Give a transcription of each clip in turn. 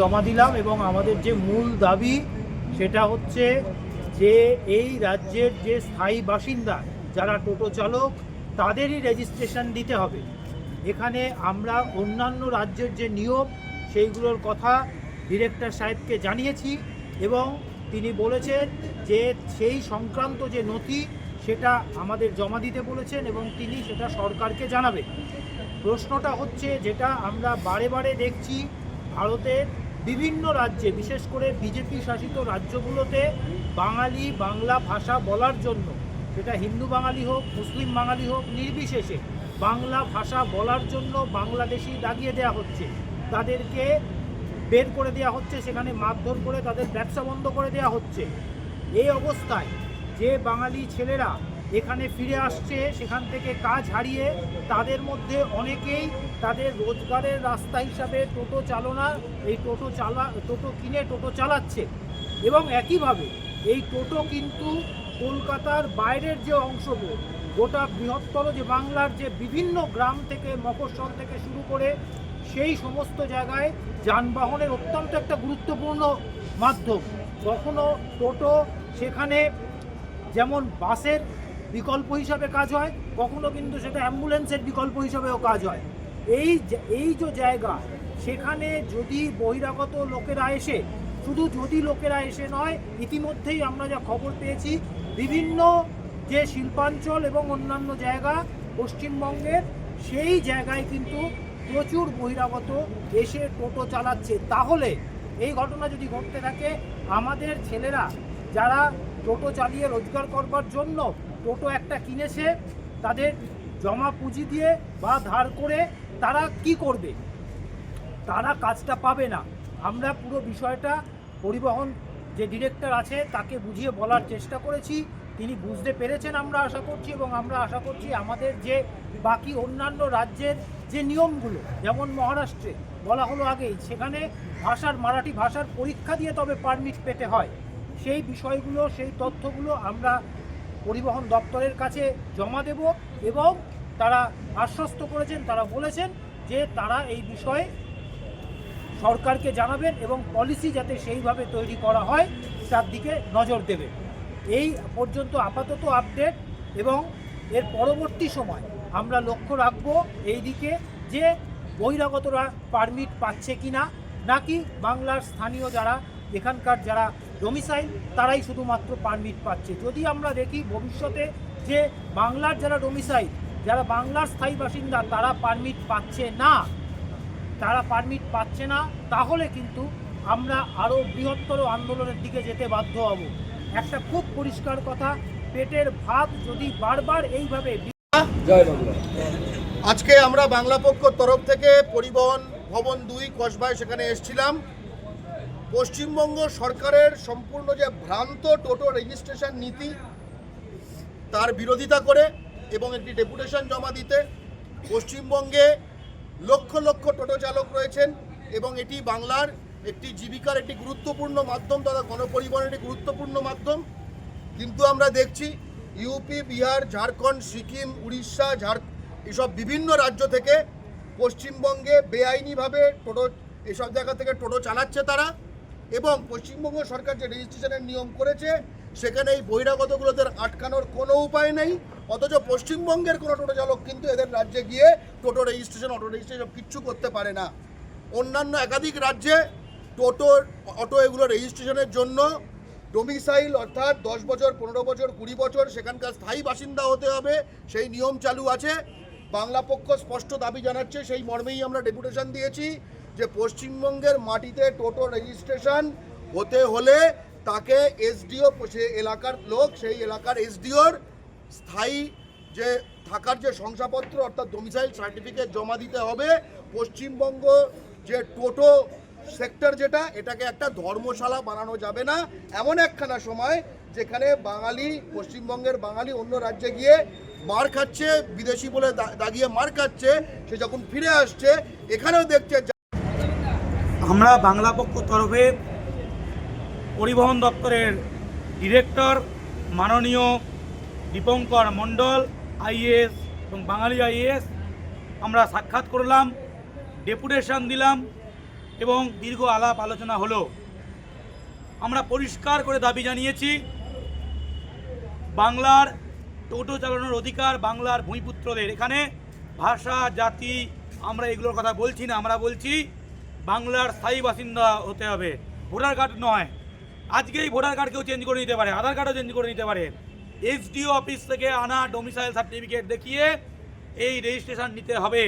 জমা দিলাম এবং আমাদের যে মূল দাবি সেটা হচ্ছে যে এই রাজ্যের যে স্থায়ী বাসিন্দা, যারা টোটো চালক, তাদেরই রেজিস্ট্রেশন দিতে হবে। এখানে আমরা অন্যান্য রাজ্যের যে নিয়ম, সেইগুলোর কথা ডিরেক্টর সাহেবকে জানিয়েছি এবং তিনি বলেছেন যে সেই সংক্রান্ত যে নথি, সেটা আমাদের জমা দিতে বলেছেন এবং তিনি সেটা সরকারকে জানাবেন। প্রশ্নটা হচ্ছে যেটা আমরা বারে বারে দেখছি, ভারতের বিভিন্ন রাজ্যে, বিশেষ করে বিজেপি শাসিত রাজ্যগুলোতে বাঙালি বাংলা ভাষা বলার জন্য, সেটা হিন্দু বাঙালি হোক, মুসলিম বাঙালি হোক, নির্বিশেষে বাংলা ভাষা বলার জন্য বাংলাদেশি দাগিয়ে দেওয়া হচ্ছে। তাদেরকে বের করে দেওয়া হচ্ছে, সেখানে মারধর করে তাদের ব্যবসা বন্ধ করে দেওয়া হচ্ছে। এই অবস্থায় যে বাঙালি ছেলেরা এখানে ফিরে আসছে, সেখান থেকে কাজ হারিয়ে তাদের মধ্যে অনেকেই তাদের রোজগারের রাস্তা হিসাবে টোটো চালনা, এই টোটো চালা, টোটো কিনে টোটো চালাচ্ছে। এবং একইভাবে এই টোটো কিন্তু কলকাতার বাইরের যে অংশ গোটা বৃহত্তর যে বাংলার যে বিভিন্ন গ্রাম থেকে, মফস্বল থেকে শুরু করে সেই সমস্ত জায়গায় যানবাহনের অত্যন্ত একটা গুরুত্বপূর্ণ মাধ্যম। কখনো টোটো সেখানে যেমন বাসের বিকল্প হিসাবে কাজ হয়, কখনো কিন্তু সেটা অ্যাম্বুলেন্সের বিকল্প হিসাবেও কাজ হয়। এই এই যে জায়গা, সেখানে যদি বহিরাগত লোকেরা এসে, শুধু যদি লোকেরা এসে নয়, ইতিমধ্যেই আমরা যা খবর পেয়েছি, বিভিন্ন যে শিল্পাঞ্চল এবং অন্যান্য জায়গা পশ্চিমবঙ্গের, সেই জায়গায় কিন্তু প্রচুর বহিরাগত এসে টোটো চালাচ্ছে। তাহলে এই ঘটনা যদি ঘটতে থাকে, আমাদের ছেলেরা যারা টোটো চালিয়ে রোজগার করবার জন্য টোটো একটা কিনেছে, তাদের জমা পুঁজি দিয়ে বা ধার করে তারা কি করবে? তারা কাজটা পাবে না। আমরা পুরো বিষয়টা পরিবহন যে ডিরেক্টর আছে, তাকে বুঝিয়ে বলার চেষ্টা করেছি। তিনি বুঝতে পেরেছেন আমরা আশা করছি এবং আমরা আশা করছি আমাদের যে বাকি অন্যান্য রাজ্যের যে নিয়মগুলো, যেমন মহারাষ্ট্রে বলা হলো আগেই সেখানে ভাষার, মারাঠি ভাষার পরীক্ষা দিয়ে তবে পারমিট পেতে হয়। সেই বিষয়গুলো, সেই তথ্যগুলো আমরা পরিবহন দপ্তরের কাছে জমা দেব এবং তারা আশ্বস্ত করেছেন, তারা বলেছেন যে তারা এই বিষয়ে সরকারকে জানাবেন এবং পলিসি যাতে সেইভাবে তৈরি করা হয়, তার দিকে নজর দেবে এই পর্যন্ত আপাতত আপডেট এবং এর পরবর্তী সময় আমরা লক্ষ্য রাখব এই দিকে যে বহিরাগতরা পারমিট পাচ্ছে কি না নাকি বাংলার স্থানীয় যারা, এখানকার যারা ডোমিসাইল তারাই শুধুমাত্র পারমিট পাচ্ছে। যদি আমরা দেখি ভবিষ্যতে যে বাংলার যারা ডোমিসাইল যারা বাংলার স্থায়ী বাসিন্দা, তারা পারমিট পাচ্ছে না, তারা পারমিট পাচ্ছে না, তাহলে কিন্তু আমরা আরও বৃহত্তর আন্দোলনের দিকে যেতে বাধ্য হব। একটা খুব পরিষ্কার কথা, পেটের ভাত যদি বারবার এইভাবে আজকে আমরা বাংলা পক্ষ তরফ থেকে পরিবহন ভবন দুই, কসবায় সেখানে এসেছিলাম। পশ্চিমবঙ্গ সরকারের সম্পূর্ণ যে ভ্রান্ত টোটো রেজিস্ট্রেশন নীতি, তার বিরোধিতা করে এবং একটি ডেপুটেশন জমা দিতে পশ্চিমবঙ্গে লক্ষ লক্ষ টোটো চালক রয়েছেন এবং এটি বাংলার একটি জীবিকার একটি গুরুত্বপূর্ণ মাধ্যম তথা গণপরিবহনের একটি গুরুত্বপূর্ণ মাধ্যম। কিন্তু আমরা দেখছি ইউপি বিহার, ঝাড়খণ্ড, সিকিম, উড়িষ্যা, ঝাড় এসব বিভিন্ন রাজ্য থেকে পশ্চিমবঙ্গে বেআইনিভাবে টোটো এসব জায়গা থেকে টোটো চালাচ্ছে তারা। এবং পশ্চিমবঙ্গ সরকার যে রেজিস্ট্রেশনের নিয়ম করেছে, সেখানে এই বহিরাগতগুলোদের আটকানোর কোনো উপায় নেই। অথচ পশ্চিমবঙ্গের কোনো টোটো চালক কিন্তু এদের রাজ্যে গিয়ে টোটো রেজিস্ট্রেশন, অটো রেজিস্ট্রেশন কিচ্ছু করতে পারে না। অন্যান্য একাধিক রাজ্যে টোটো, অটো এগুলো রেজিস্ট্রেশনের জন্য ডোমিসাইল অর্থাৎ দশ বছর, পনেরো বছর, কুড়ি বছর সেখানকার স্থায়ী বাসিন্দা হতে হবে, সেই নিয়ম চালু আছে। বাংলা পক্ষ স্পষ্ট দাবি জানাচ্ছে, সেই মর্মেই আমরা ডেপুটেশন দিয়েছি। যে পশ্চিমবঙ্গের মাটিতে টোটো রেজিস্ট্রেশন হতে হলে তাকে এসডিও, সে এলাকার লোক, সেই এলাকার এসডিওর স্থায়ী যে থাকার যে শংসাপত্র, অর্থাৎ ডোমিসাইল সার্টিফিকেট জমা দিতে হবে। পশ্চিমবঙ্গ যে টোটো সেক্টর যেটা, এটাকে একটা ধর্মশালা বানানো যাবে না। এমন একখানা সময় যেখানে বাঙালি, পশ্চিমবঙ্গের বাঙালি অন্য রাজ্যে গিয়ে মার খাচ্ছে, বিদেশি বলে দাগিয়ে মার খাচ্ছে, সে যখন ফিরে আসছে, এখানেও দেখছে আমরা বাংলা পক্ষ তরফে পরিবহন দপ্তরের ডিরেক্টর মাননীয় দীপঙ্কর মণ্ডল আইএস এবং বাঙালি আইএস আমরা সাক্ষাৎ করলাম, ডেপুটেশন দিলাম এবং দীর্ঘ আলাপ আলোচনা হলো। আমরা পরিষ্কার করে দাবি জানিয়েছি, বাংলার টোটো চালানোর অধিকার বাংলার ভূমিপুত্রদের। এখানে ভাষা, জাতি, আমরা এগুলোর কথা বলছি না, আমরা বলছি বাংলার স্থায়ী বাসিন্দা হতে হবে। ভোটার কার্ড নয়। আজকেই ভোটার কার্ড কেউ চেঞ্জ করে নিতে পারে, আধার কার্ডও চেঞ্জ করে নিতে পারে। এসডিও অফিস থেকে আনা ডোমিসাইল সার্টিফিকেট দেখিয়ে এই রেজিস্ট্রেশন নিতে হবে।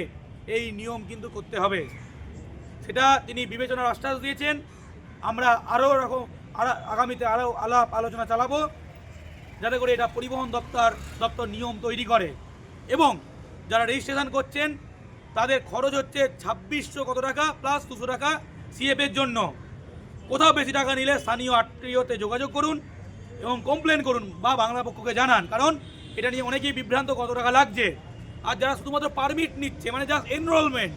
এই নিয়ম কিন্তু করতে হবে। সেটা তিনি বিবেচনার আশ্বাস দিয়েছেন। আমরা আরও রকম আগামীতে আরও আলাপ আলোচনা চালাবো, যাতে করে এটা পরিবহন দপ্তর দপ্তর নিয়ম তৈরি করে। এবং যারা রেজিস্ট্রেশন করছেন তাদের খরচ হচ্ছে ছাব্বিশশো কত টাকা প্লাস দুশো টাকা সিএফের জন্য। কোথাও বেশি টাকা নিলে স্থানীয় আত্মীয়তে যোগাযোগ করুন এবং কমপ্লেন করুন বা বাংলা পক্ষকে জানান, কারণ এটা নিয়ে অনেকেই বিভ্রান্ত কত টাকা লাগছে। আর যারা শুধুমাত্র পারমিট নিচ্ছে মানে জাস্ট এনরোলমেন্ট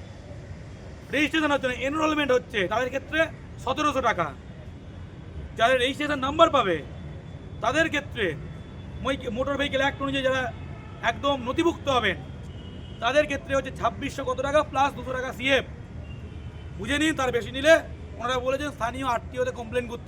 রেজিস্ট্রেশনের জন্য এনরোলমেন্ট হচ্ছে, তাদের ক্ষেত্রে সতেরোশো টাকা। যাদের রেজিস্ট্রেশন নাম্বার পাবে, তাদের ক্ষেত্রে মোটর ভেহিকেল অ্যাক্ট অনুযায়ী যারা একদম নথিভুক্ত হবেন তাদের ক্ষেত্রে হচ্ছে ছাব্বিশশো কত টাকা প্লাস দুশো টাকা সিএফ বুঝে নিন, তার বেশি নিলে ওনারা বলেছেন স্থানীয় আত্মীয়তে কমপ্লেন করতে